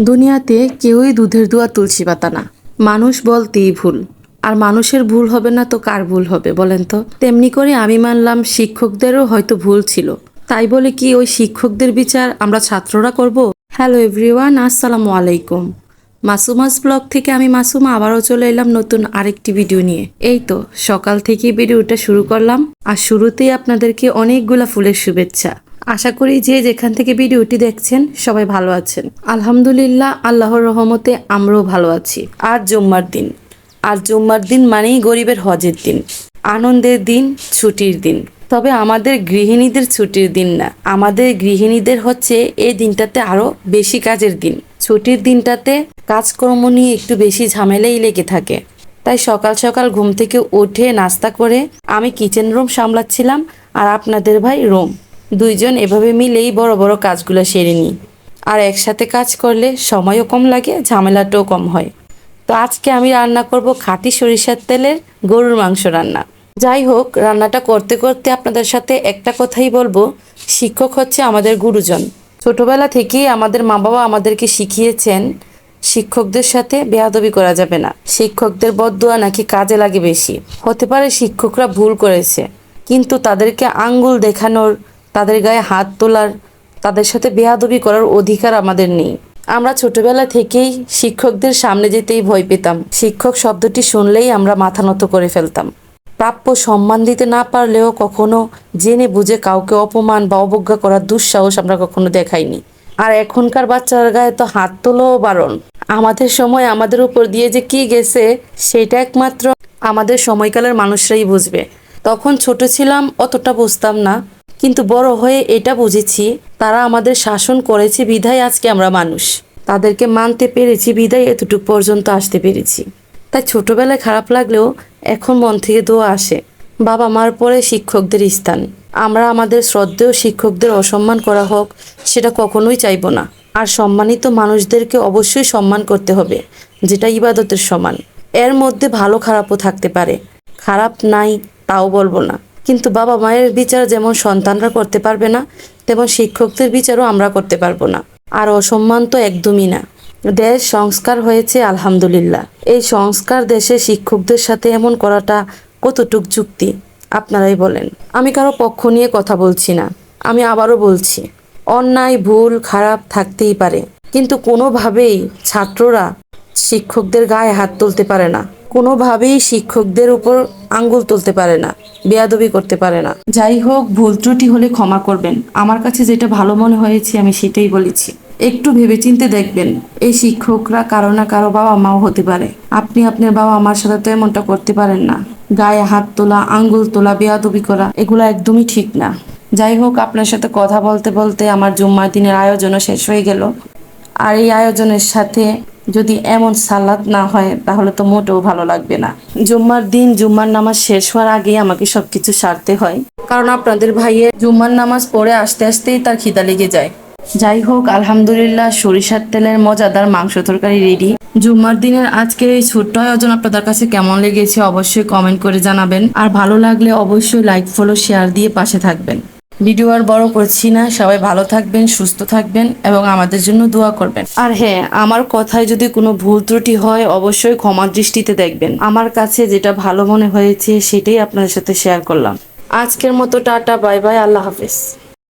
দুনিয়াতে কেউই দুধের দুয়া তুলসী পাতা না। মানুষ বলতেই ভুল। আর মানুষের ভুল হবে না তো কার ভুল হবে বলেন তো? তেমনি করে আমি মানলাম শিক্ষকদেরও হয়তো ভুল ছিল। তাই বলে কি ওই শিক্ষকদের বিচার আমরা ছাত্ররা করব? হ্যালো এভরিওয়ান, আসসালামু আলাইকুম। মাসুমাস ব্লগ থেকে আমি মাসুমা আবারও চলে এলাম নতুন আরেকটি ভিডিও নিয়ে। এই তো, সকাল থেকেই ভিডিওটা শুরু করলাম। আর শুরুতেই আপনাদেরকে অনেকগুলা ফুলের শুভেচ্ছা। আশা করি যে যেখান থেকে ভিডিওটি দেখছেন, সবাই ভালো আছেন। আলহামদুলিল্লাহ, আল্লাহর রহমতে আমরাও ভালো আছি। আর জুম্মার দিন। আর জুম্মার দিন মানেই গরিবের হজের দিন। আনন্দের দিন, ছুটির দিন। তবে আমাদের গৃহিণীদের ছুটির দিন না। আমাদের গৃহিণীদের হচ্ছে এই দিনটাতে আরও বেশি কাজের দিন। ছুটির দিনটাতে কাজকর্ম নিয়ে একটু বেশি ঝামেলাই লেগে থাকে। তাই সকাল সকাল ঘুম থেকে উঠে নাস্তা করে আমি কিচেন রুম সামলাচ্ছিলাম। আর আপনাদের ভাই রুম। দুইজন এভাবে মিলেই বড় বড় কাজগুলো সেরে নিই। আর একসাথে কাজ করলে সময়ও কম লাগে, ঝামেলাটাও কম হয়। তো আজকে আমি রান্না করব খাঁটি সরিষার তেলের গরুর মাংস রান্না। যাই হোক, রান্নাটা করতে করতে আপনাদের সাথে একটা কথাই বলব। শিক্ষক হচ্ছে আমাদের গুরুজন। ছোটবেলা থেকেই আমাদের মা বাবা আমাদেরকে শিখিয়েছেন, শিক্ষকদের সাথে বেয়াদবি করা যাবে না। শিক্ষকদের বদুয়া নাকি কাজে লাগে বেশি। হতে পারে শিক্ষকরা ভুল করেছে, কিন্তু তাদেরকে আঙ্গুল দেখানোর তাদের গায়ে হাত তোলার, তাদের সাথে বেয়াদবি করার অধিকার আমাদের নেই। আমরা ছোটবেলা থেকেই শিক্ষকদের সামনে যেতেই ভয় পেতাম। শিক্ষক শব্দটি শুনলেই আমরা মাথা নত করে ফেলতাম। প্রাপ্য সম্মান দিতে না পারলেও কখনো জেনে বুঝে কাউকে অপমান বা অবজ্ঞা করার দুঃসাহস আমরা কখনো দেখাইনি। আর এখনকার বাচ্চার গায়ে তো হাত তোলাও বারণ। আমাদের সময় আমাদের উপর দিয়ে যে কি গেছে, সেটা একমাত্র আমাদের সময়কালের মানুষরাই বুঝবে। তখন ছোট ছিলাম, অতটা বুঝতাম না। কিন্তু বড় হয়ে এটা বুঝেছি, তারা আমাদের শাসন করেছে, বিধায় আজকে আমরা মানুষ। তাদেরকে মানতে পেরেছি, বিধায় এতটুকু পর্যন্ত আসতে পেরেছি। তাই ছোটবেলায় খারাপ লাগলেও এখন মন থেকে দোয়া আসে, বাবা মার পরে শিক্ষকদের স্থান। আমরা আমাদের শ্রদ্ধেয় শিক্ষকদের অসম্মান করা হোক, সেটা কখনোই চাইব না। আর সম্মানিত মানুষদেরকে অবশ্যই সম্মান করতে হবে, যেটা ইবাদতের সমান। এর মধ্যে ভালো খারাপও থাকতে পারে, খারাপ নাই, তাও বলব না। কিন্তু বাবা মায়ের বিচার যেমন সন্তানরা করতে পারবে না, তেমন শিক্ষকদের বিচারও আমরা করতে পারব না। আর অসম্মান তো একদমই না। দেশ সংস্কার হয়েছে, আলহামদুলিল্লাহ। এই সংস্কার দেশে শিক্ষকদের সাথে এমন করাটা কতটুক যুক্তি? আপনারাই বলেন। আমি কারও পক্ষ নিয়ে কথা বলছি না। আমি আবারও বলছি, অন্যায়, ভুল, খারাপ থাকতেই পারে। কিন্তু কোনোভাবেই ছাত্ররা শিক্ষকদের গায়ে হাত তুলতে পারে না। কোনোভাবেই শিক্ষকদের উপর আঙ্গুল তুলতে পারে না, বেয়াদবি করতে পারে না। যাই হোক, ভুল ত্রুটি হলে ক্ষমা করবেন। আমার কাছে যেটা ভালো মনে হয়েছে, আমি সেটাই বলেছি। একটু ভেবেচিন্তে দেখবেন, এই শিক্ষকরা কারও না কারও বাবা মাও হতে পারে। আপনি আপনার বাবা মার সাথে তো এমনটা করতে পারেন না। গায়ে হাত তোলা, আঙ্গুল তোলা, বেয়াদবি করা, এগুলো একদমই ঠিক না। যাই হোক, আপনার সাথে কথা বলতে বলতে আমার জুম্মার দিনের আয়োজনও শেষ হয়ে গেল। আর এই আয়োজনের সাথে যদি এমন সালাদ না হয়, তাহলে তো মোটেও ভালো লাগবে না। জুম্মার দিন, জুম্মার নামাজ শেষ হওয়ার আগেই আমাকে সবকিছু সারতে হয়। কারণ আপনাদের ভাইয়ের জুম্মার নামাজ পড়ে আসতে আসতেই তার খিদা লেগে যায়। যাই হোক, আলহামদুলিল্লাহ, সরিষার তেলের মজাদার মাংস তরকারি রেডি জুম্মার দিনের আজকের এই ছোট্ট আয়োজন আপনাদের কাছে কেমন লেগেছে অবশ্যই কমেন্ট করে জানাবেন। আর ভালো লাগলে অবশ্যই লাইক ফলো শেয়ার দিয়ে পাশে থাকবেন। ভিডিও আর বড় করছি না। সবাই ভালো থাকবেন, সুস্থ থাকবেন এবং আমাদের জন্য দোয়া করবেন। আর হ্যাঁ আমার কথায় যদি কোনো ভুল ত্রুটি হয়, অবশ্যই ক্ষমার দৃষ্টিতে দেখবেন। আমার কাছে যেটা ভালো মনে হয়েছে, সেটাই আপনাদের সাথে শেয়ার করলাম। আজকের মতো টাটা, বাই বাই, আল্লাহ হাফেজ।